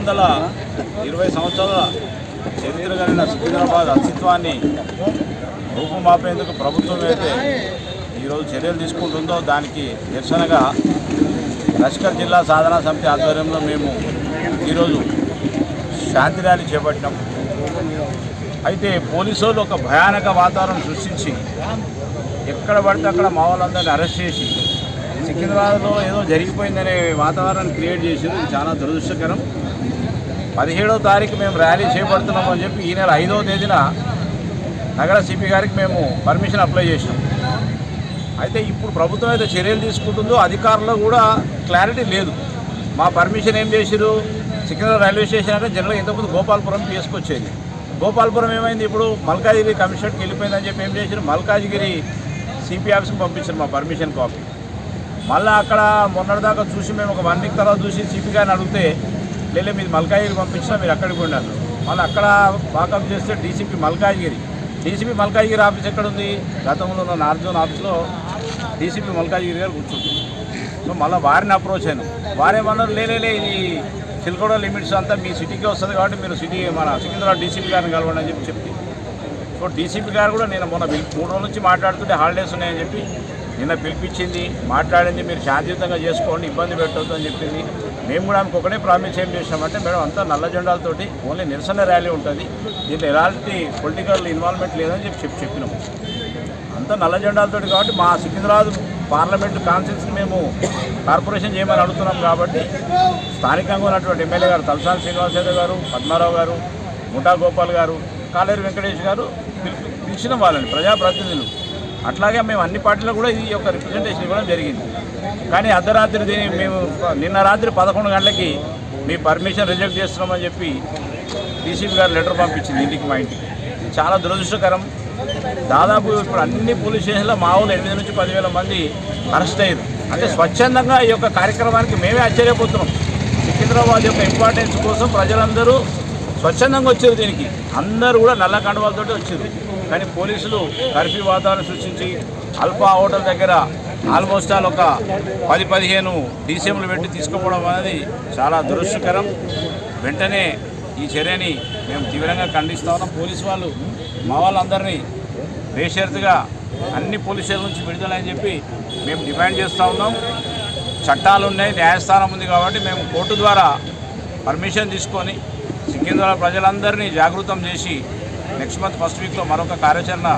వందల ఇరవై సంవత్సరాల చరిత్ర కలిగిన సికింద్రాబాద్ అస్తిత్వాన్ని రూపుమాపేందుకు ప్రభుత్వం అయితే ఈరోజు చర్యలు తీసుకుంటుందో దానికి నిరసనగా లష్కర్ జిల్లా సాధనా సమితి ఆధ్వర్యంలో మేము ఈరోజు శాంతి ర్యాలీ చేపట్టినాం. అయితే పోలీసులు ఒక భయానక వాతావరణం సృష్టించి ఎక్కడ పడితే అక్కడ మా వాళ్ళందరినీ అరెస్ట్ చేసి సికింద్రాబాద్లో ఏదో జరిగిపోయిందనే వాతావరణాన్ని క్రియేట్ చేసింది చాలా దురదృష్టకరం. పదిహేడో తారీఖు మేము ర్యాలీ చేపడుతున్నామని చెప్పి ఈ నెల ఐదవ తేదీన నగర సిపి గారికి మేము పర్మిషన్ అప్లై చేసినాం. అయితే ఇప్పుడు ప్రభుత్వం అయితే చర్యలు తీసుకుంటుందో అధికారులు కూడా క్లారిటీ లేదు. మా పర్మిషన్ ఏం చేసిరు సికింద్రాబాద్ రైల్వే స్టేషన్ అంటే జనరల్గా ఇంతకుముందు గోపాలపురం తీసుకొచ్చేది గోపాలపురం ఏమైంది ఇప్పుడు? మల్కాజిగిరి కమిషనర్కి వెళ్ళిపోయిందని చెప్పి ఏం చేశారు మల్కాజిగిరి సిపి ఆఫీస్కి పంపించారు మా పర్మిషన్ కాపీ. మళ్ళీ అక్కడ మొన్నటిదాకా చూసి మేము ఒక వన్ వీక్ తర్వాత చూసి సిపి గారిని అడిగితే లేదా మీరు మల్కాజ్గిరి పంపించినా మీరు అక్కడికి ఉండాలి. మళ్ళీ అక్కడ వాకప్ చేస్తే DCP Malkajgiri DCP Malkajgiri office ఎక్కడ ఉంది గతంలో ఉన్న నార్జోన్ ఆఫీస్లో డీసీపీ మల్కాజ్గిరి గారు కూర్చుంటుంది సో మళ్ళీ వారిని అప్రోచ్ అయ్యాను వారేమన్నారు లేలే ఇది సిల్కోడ లిమిట్స్ అంతా మీ సిటీకే వస్తుంది కాబట్టి మీరు సిటీ మన సికింద్రాబాద్ డీసీపీ గారిని కలవండి అని చెప్పి చెప్తే. సో డీసీపీ గారు కూడా నేను మొన్న మూడు రోజుల నుంచి మాట్లాడుతుంటే హాలిడేస్ ఉన్నాయని చెప్పి నిన్న పిలిపించింది. మాట్లాడింది మీరు శాంతియుతంగా చేసుకోండి ఇబ్బంది పెట్టొద్దు అని చెప్పింది. మేము కూడా ఆమెకు ఒకటే ప్రామిస్ ఏం చేసినామంటే మేడం అంతా నల్ల జెండాలతోటి ఓన్లీ నిరసన ర్యాలీ ఉంటుంది. దీంట్లో ఎలాంటి పొలిటికల్ ఇన్వాల్వ్మెంట్ లేదని చెప్పి చెప్పి చెప్పినాము. అంతా నల్ల జెండాలతోటి కాబట్టి మా సికింద్రాబాద్ పార్లమెంట్ కాన్స్టిట్యూన్సీ మేము కార్పొరేషన్ చేయమని అడుగుతున్నాం కాబట్టి స్థానికంగా ఉన్నటువంటి ఎమ్మెల్యే గారు తలసాని శ్రీనివాస్ గారు పద్మారావు గారు ముఠా గోపాల్ గారు కాలేరు వెంకటేష్ గారు పిలిచిన వాళ్ళని ప్రజాప్రతినిధులు అట్లాగే మేము అన్ని పార్టీలో కూడా ఈ యొక్క రిప్రజెంటేషన్ ఇవ్వడం జరిగింది. కానీ అర్ధరాత్రి దీని మేము నిన్న రాత్రి పదకొండు గంటలకి మీ పర్మిషన్ రిజెక్ట్ చేస్తున్నామని చెప్పి డీసీపీ గారు లెటర్ పంపించింది ఇంటికి మా ఇంటికి. చాలా దురదృష్టకరం. దాదాపు ఇప్పుడు అన్ని పోలీస్ స్టేషన్లో మా ఎనిమిది నుంచి పదివేల మంది అరెస్ట్ అయ్యారు. అంటే స్వచ్ఛందంగా ఈ యొక్క కార్యక్రమానికి మేమే ఆశ్చర్యపోతున్నాం. సికింద్రాబాద్ యొక్క ఇంపార్టెన్స్ కోసం ప్రజలందరూ స్వచ్ఛందంగా వచ్చారు దీనికి. అందరూ కూడా నల్ల కండువాలతో వచ్చారు. కానీ పోలీసులు కర్ఫ్యూ వాతావరణం సృష్టించి అల్ఫా హోటల్ దగ్గర ఆల్మోస్ట్ ఆల్ ఒక పది పదిహేను డీసీఎంలు పెట్టి తీసుకుపోవడం అనేది చాలా దురదృష్టకరం. వెంటనే ఈ చర్యని మేము తీవ్రంగా ఖండిస్తా ఉన్నాం. పోలీసు వాళ్ళు మా వాళ్ళందరినీ బేషరతుగా అన్ని పోలీసుల నుంచి విడుదలని చెప్పి మేము డిమాండ్ చేస్తూ ఉన్నాం. చట్టాలు ఉన్నాయి న్యాయస్థానం ఉంది కాబట్టి మేము కోర్టు ద్వారా పర్మిషన్ తీసుకొని సికింద్రాబాద్ ప్రజలందరినీ జాగృతం చేసి నెక్స్ట్ మంత్ ఫస్ట్ వీక్లో మరొక కార్యాచరణ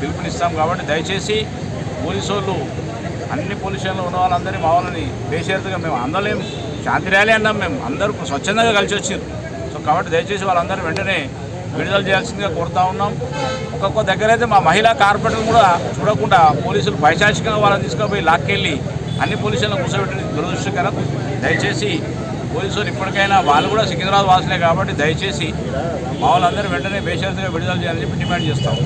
పిలుపునిస్తాం కాబట్టి దయచేసి పోలీసు వాళ్ళు అన్ని పోలీస్ ఉన్న వాళ్ళందరినీ మా వాళ్ళని బేషరతుగా మేము అందరం శాంతి ర్యాలీ అన్నాం మేము. అందరూ స్వచ్ఛందంగా కలిసి వచ్చారు. సో కాబట్టి దయచేసి వాళ్ళందరూ వెంటనే విడుదల చేయాల్సిందిగా కోరుతా ఉన్నాం. ఒక్కొక్క దగ్గర అయితే మా మహిళా కార్పొరేటర్లు కూడా చూడకుండా పోలీసులు పైశాచికంగా వాళ్ళని తీసుకుపోయి లాక్కెళ్ళి అన్ని పోలీసులను కూర్చోబెట్టిన దురదృష్టకరం. దయచేసి పోలీసులు ఇప్పటికైనా వాళ్ళు కూడా సికింద్రాబాద్ వాసులే కాబట్టి దయచేసి మా వాళ్ళందరూ వెంటనే బేషరతుగా విడుదల చేయాలని చెప్పి డిమాండ్ చేస్తాం.